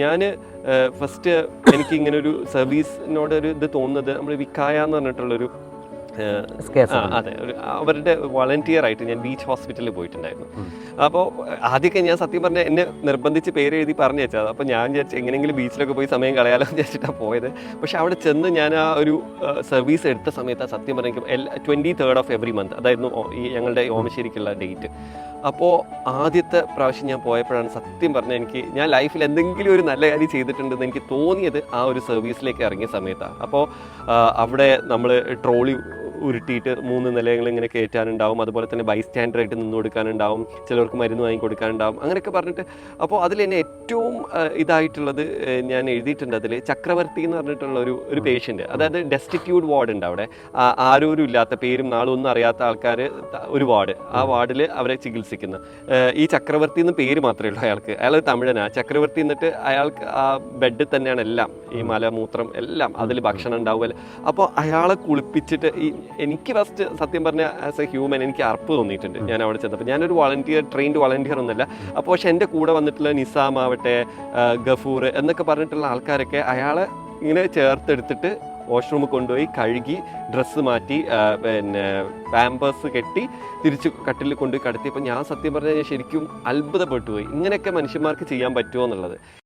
ഞാൻ ഫസ്റ്റ് എനിക്ക് ഇങ്ങനെ ഒരു സർവീസിനോട് ഒരു ഇത് തോന്നുന്നത് നമ്മൾ വിക്കായ എന്ന് പറഞ്ഞിട്ടുള്ളൊരു അതെ ഒരു അവരുടെ വളണ്ടിയർ ആയിട്ട് ഞാൻ ബീച്ച് ഹോസ്പിറ്റലിൽ പോയിട്ടുണ്ടായിരുന്നു. അപ്പോൾ ആദ്യമൊക്കെ ഞാൻ സത്യം പറഞ്ഞാൽ എന്നെ നിർബന്ധിച്ച് പേര് എഴുതി പറഞ്ഞു വെച്ചത് അപ്പോൾ ഞാൻ വിചാരിച്ചു എങ്ങനെയെങ്കിലും ബീച്ചിലൊക്കെ പോയി സമയം കളയാലോ എന്ന് വിചാരിച്ചിട്ടാണ് പോയത്. പക്ഷെ അവിടെ ചെന്ന് ഞാൻ ആ ഒരു സർവീസ് എടുത്ത സമയത്ത് ആ സത്യം പറഞ്ഞെങ്കിൽ എല്ലാ twenty third of every month അതായിരുന്നു ഈ ഞങ്ങളുടെ ഓമശ്ശേരിക്കുള്ള ഡേറ്റ്. അപ്പോൾ ആദ്യത്തെ പ്രാവശ്യം ഞാൻ പോയപ്പോഴാണ് സത്യം പറഞ്ഞാൽ എനിക്ക് ഞാൻ ലൈഫിൽ എന്തെങ്കിലും ഒരു നല്ല കാര്യം ചെയ്തിട്ടുണ്ടെന്ന് എനിക്ക് തോന്നിയത് ആ ഒരു സർവീസിലേക്ക് ഇറങ്ങിയ സമയത്താണ്. അപ്പോൾ അവിടെ നമ്മൾ ട്രോളി ഉരുട്ടിയിട്ട് മൂന്ന് നിലയങ്ങൾ ഇങ്ങനെ കയറ്റാനുണ്ടാവും. അതുപോലെ തന്നെ ബൈ സ്റ്റാൻഡറായിട്ട് നിന്ന് കൊടുക്കാനുണ്ടാവും. ചിലർക്ക് മരുന്ന് വാങ്ങി കൊടുക്കാനുണ്ടാവും. അങ്ങനെയൊക്കെ പറഞ്ഞിട്ട് അപ്പോൾ അതിൽ എന്നെ ഏറ്റവും ഇതായിട്ടുള്ളത് ഞാൻ എഴുതിയിട്ടുണ്ട് അതിൽ ചക്രവർത്തി എന്ന് പറഞ്ഞിട്ടുള്ള ഒരു ഒരു പേഷ്യന്റ് അതായത് ഡെസ്റ്റിറ്റ്യൂഡ് വാർഡ് ഉണ്ട് അവിടെ. ആരോരും ഇല്ലാത്ത പേരും നാളും ഒന്നും അറിയാത്ത ആൾക്കാർ ഒരു വാർഡ്. ആ വാർഡിൽ അവരെ ചികിത്സിക്കുന്നു. ഈ ചക്രവർത്തി എന്ന് പേര് മാത്രമേ ഉള്ളൂ അയാൾക്ക്. അയാൾ തമിഴനാണ് ചക്രവർത്തി എന്നിട്ട് അയാൾക്ക് ആ ബെഡ് തന്നെയാണ് എല്ലാം. ഈ മലമൂത്രം എല്ലാം അതിൽ ഭക്ഷണം ഉണ്ടാവുമല്ലോ അപ്പോൾ അയാളെ കുളിപ്പിച്ചിട്ട് ഈ എനിക്ക് ഫസ്റ്റ് സത്യം പറഞ്ഞ ആസ് എ ഹ്യൂമൻ എനിക്ക് അർപ്പ് തോന്നിയിട്ടുണ്ട് ഞാൻ അവിടെ ചെന്നപ്പോൾ ഞാനൊരു വളണ്ടിയർ ട്രെയിൻഡ് വളണ്ടിയർ ഒന്നുമല്ല. അപ്പോൾ പക്ഷെ എന്റെ കൂടെ വന്നിട്ടുള്ള നിസാം ആവട്ടെ ഗഫൂർ എന്നൊക്കെ പറഞ്ഞിട്ടുള്ള ആൾക്കാരൊക്കെ അയാളെ ഇങ്ങനെ ചേർത്തെടുത്തിട്ട് വാഷ്റൂമിൽ കൊണ്ടുപോയി കഴുകി ഡ്രസ്സ് മാറ്റി പിന്നെ പാമ്പേഴ്സ് കെട്ടി തിരിച്ച് കട്ടിൽ കൊണ്ടുപോയി കടത്തിയപ്പോൾ ഞാൻ സത്യം പറഞ്ഞാൽ ശരിക്കും അത്ഭുതപ്പെട്ടു പോയി. ഇങ്ങനെയൊക്കെ മനുഷ്യന്മാർക്ക് ചെയ്യാൻ പറ്റുമോ എന്നുള്ളത്.